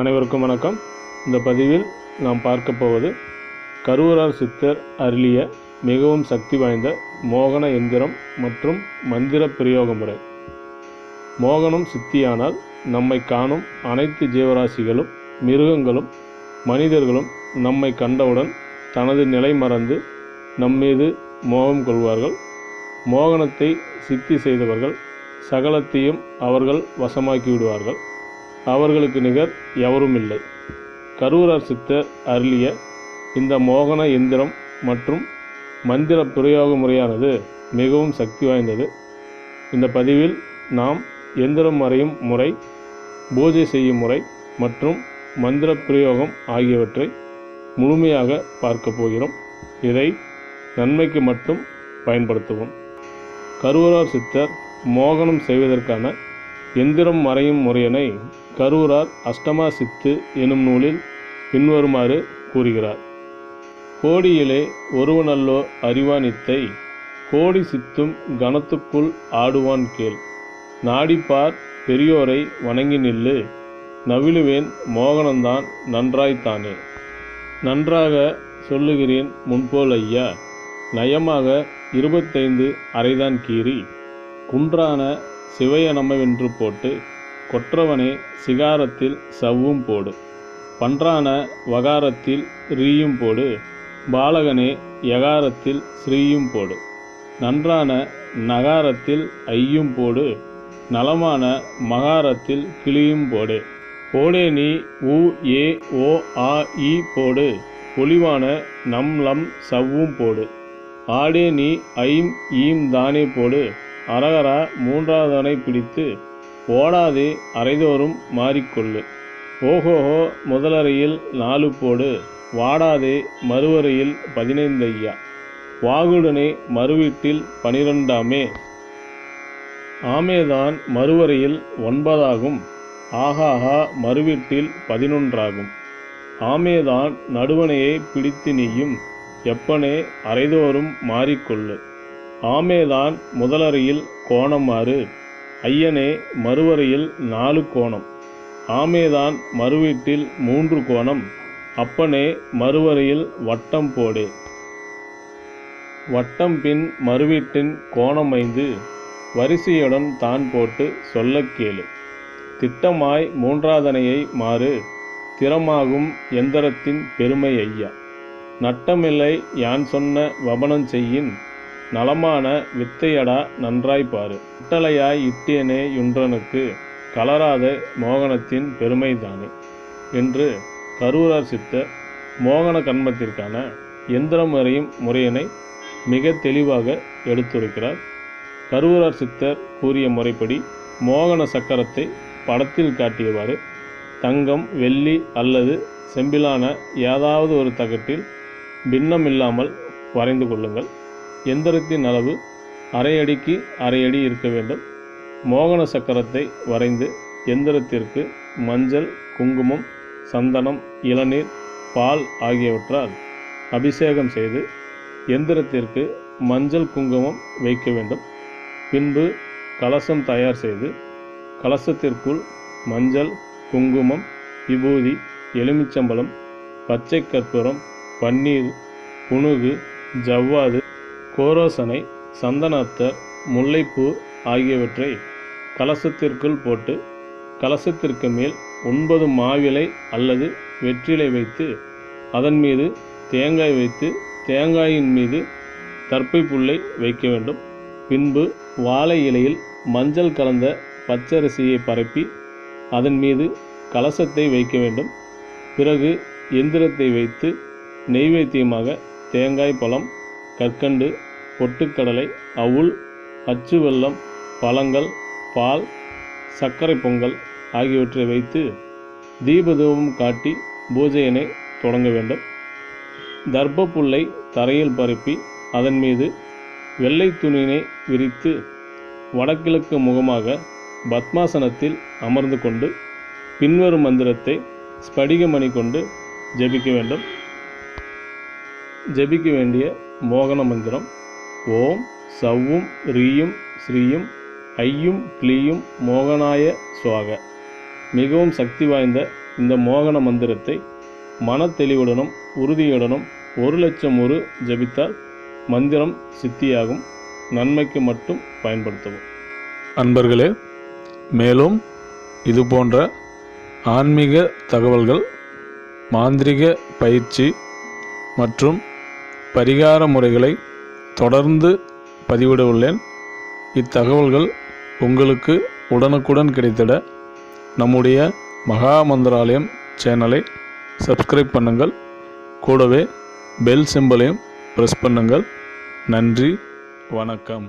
அனைவருக்கும் வணக்கம். இந்த பதிவில் நாம் பார்க்க போவது கருவூரார் சித்தர் அருளிய மிகவும் சக்தி வாய்ந்த மோகன எந்திரம் மற்றும் மந்திர பிரயோக முறை. மோகனம் சித்தியானால் நம்மை காணும் அனைத்து ஜீவராசிகளும் மிருகங்களும் மனிதர்களும் நம்மை கண்டவுடன் தனது நிலை மறந்து நம்மீது மோகம் கொள்வார்கள். மோகனத்தை சித்தி செய்தவர்கள் சகலத்தையும் அவர்கள் வசமாக்கி விடுவார்கள். அவர்களுக்கு நிகர் எவரும் இல்லை. கரூரார் சித்தர் அருளிய இந்த மோகன எந்திரம் மற்றும் மந்திர பிரயோக முறையானது மிகவும் சக்தி வாய்ந்தது. இந்த பதிவில் நாம் எந்திரம் வரையும் முறை பூஜை செய்யும் முறை மற்றும் மந்திர பிரயோகம் ஆகியவற்றை முழுமையாக பார்க்க போகிறோம். இதை நன்மைக்கு மட்டும் பயன்படுத்துவோம். கருவூரார் சித்தர் மோகனம் செய்வதற்கான எந்திரம் மறையும் முறையினை கரூரார் அஷ்டமா சித்து எனும் நூலில் பின்வருமாறு கூறுகிறார். கோடியிலே ஒருவனல்லோ அறிவானித்தை கோடி சித்தும் கணத்துக்குள் ஆடுவான் கேள். நாடிப்பார் பெரியோரை வணங்கி நில்லு நவிழுவேன் மோகனந்தான் நன்றாய்த்தானே நன்றாக சொல்லுகிறேன் முன்போல் ஐயா நயமாக இருபத்தைந்து அரைதான் கீறி குன்றான சிவைய நம்மவென்று போட்டு கொற்றவனே சிகாரத்தில் சவ்வும் போடு. பன்றான வகாரத்தில் ரீயும் போடு. பாலகனே யகாரத்தில் ஸ்ரீயும் போடு. நன்றான நகாரத்தில் ஐயும் போடு. நலமான மகாரத்தில் கிளியும் போடு. போடே நீ உ ஏ ஓ ஆ இ போடு. பொலிவான நம் லம் சவ்வும் போடு. ஆடே நீ ஐம் ஈம் தானே போடு. அரகரா மூன்றாவதனை பிடித்து ஓடாதே அரைதோறும் மாறிக்கொள்ளு. ஓஹோஹோ முதலறையில் நாலு போடு. வாடாதே மறுவரையில் பதினைந்து ஐயா வாகுடனே மறுவீட்டில் பனிரெண்டாமே. ஆமேதான் மறுவரையில் ஒன்பதாகும். ஆகாகா மறுவீட்டில் பதினொன்றாகும். ஆமேதான் நடுவனையை பிடித்து நீயும். எப்பனே அரைதோறும் மாறிக்கொள்ளு. ஆமேதான் முதலறையில் கோணமாறு ஐயனே மறுவரையில் நாலு கோணம். ஆமேதான் மறுவீட்டில் மூன்று கோணம். அப்பனே மறுவரையில் வட்டம் போடு. வட்டம் பின் மறுவீட்டின் கோணம் ஐந்து. வரிசையுடன் தான் போட்டு சொல்லக் கேளு. திட்டமாய் மூன்றாதனையை மாறு. திறமாகும் எந்திரத்தின் பெருமை ஐயா. நட்டமில்லை யான் சொன்ன வபனம் செய்யின். நலமான வித்தையடா நன்றாய் பாரு. இட்டலையாய் இட்டியனே யுன்றனுக்கு கலராத மோகனத்தின் பெருமைதானே? என்று கரூரார் சித்தர் மோகன கண்மத்திற்கான எந்திரம் வரையும் முறையினை மிக தெளிவாக எடுத்துரைக்கிறார். கரூரார் சித்தர் கூறிய முறைப்படி மோகன சக்கரத்தை படத்தில் காட்டியவாறு தங்கம் வெள்ளி அல்லது செம்பிலான ஏதாவது ஒரு தகட்டில் பின்னமில்லாமல் வரைந்து கொள்ளுங்கள். எந்திரத்தின் அளவு அரை அடிக்கு அரை அடி இருக்க வேண்டும். மோகன சக்கரத்தை வரைந்து எந்திரத்திற்கு மஞ்சள் குங்குமம் சந்தனம் இளநீர் பால் ஆகியவற்றால் அபிஷேகம் செய்து எந்திரத்திற்கு மஞ்சள் குங்குமம் வைக்க வேண்டும். பின்பு கலசம் தயார் செய்து கலசத்திற்குள் மஞ்சள் குங்குமம் விபூதி எலுமிச்சம்பழம் பச்சை கற்பூரம் பன்னீர் புணுகு ஜவ்வாது கோரோசனை சந்தனத்தர் முல்லைப்பூ ஆகியவற்றை கலசத்திற்குள் போட்டு கலசத்திற்கு மேல் ஒன்பது மாவிலை அல்லது வெற்றிலை வைத்து அதன் மீது தேங்காய் வைத்து தேங்காயின் மீது தர்ப்பை புல்லை வைக்க வேண்டும். பின்பு வாழை இலையில் மஞ்சள் கலந்த பச்சரிசியை பரப்பி அதன் மீது கலசத்தை வைக்க வேண்டும். பிறகு எந்திரத்தை வைத்து நெய்வேத்தியமாக தேங்காய் பழம் கற்கண்டு பொட்டுக்கடலை அவுள் அச்சு வெல்லம் பழங்கள் பால் சர்க்கரை பொங்கல் ஆகியவற்றை வைத்து தீபதூபம் காட்டி பூஜையினை தொடங்க வேண்டும். தர்ப்ப புல்லை தரையில் பரப்பி அதன் மீது வெள்ளை துணியினை விரித்து வடகிழக்கு முகமாக பத்மாசனத்தில் அமர்ந்து கொண்டு பின்வரும் மந்திரத்தை ஸ்படிகமணி கொண்டு ஜெபிக்க வேண்டும். ஜெபிக்க வேண்டிய மோகன மந்திரம் ஓம் சவ்வும் ரீயும் ஸ்ரீயும் ஐயும் கிளியும் மோகனாய சுவாக. மிகவும் சக்தி வாய்ந்த இந்த மோகன மந்திரத்தை மனத்தெளிவுடனும் உறுதியுடனும் ஒரு லட்சம் ஒரு ஜபித்தால் மந்திரம் சித்தியாகும். நன்மைக்கு மட்டும் பயன்படுத்தவும். அன்பர்களே மேலும் இது போன்ற ஆன்மீக தகவல்கள் மாந்திரிக பயிற்சி மற்றும் பரிகார முறைகளை தொடர்ந்து பதிவிட உள்ளேன் இத்தகவல்கள் உங்களுக்கு உடனுக்குடன் கிடைத்திட நம்முடைய மகா மந்திராலயம் சேனலை சப்ஸ்கிரைப் பண்ணுங்கள். கூடவே பெல் சிம்பலையும் ப்ரெஸ் பண்ணுங்கள். நன்றி வணக்கம்.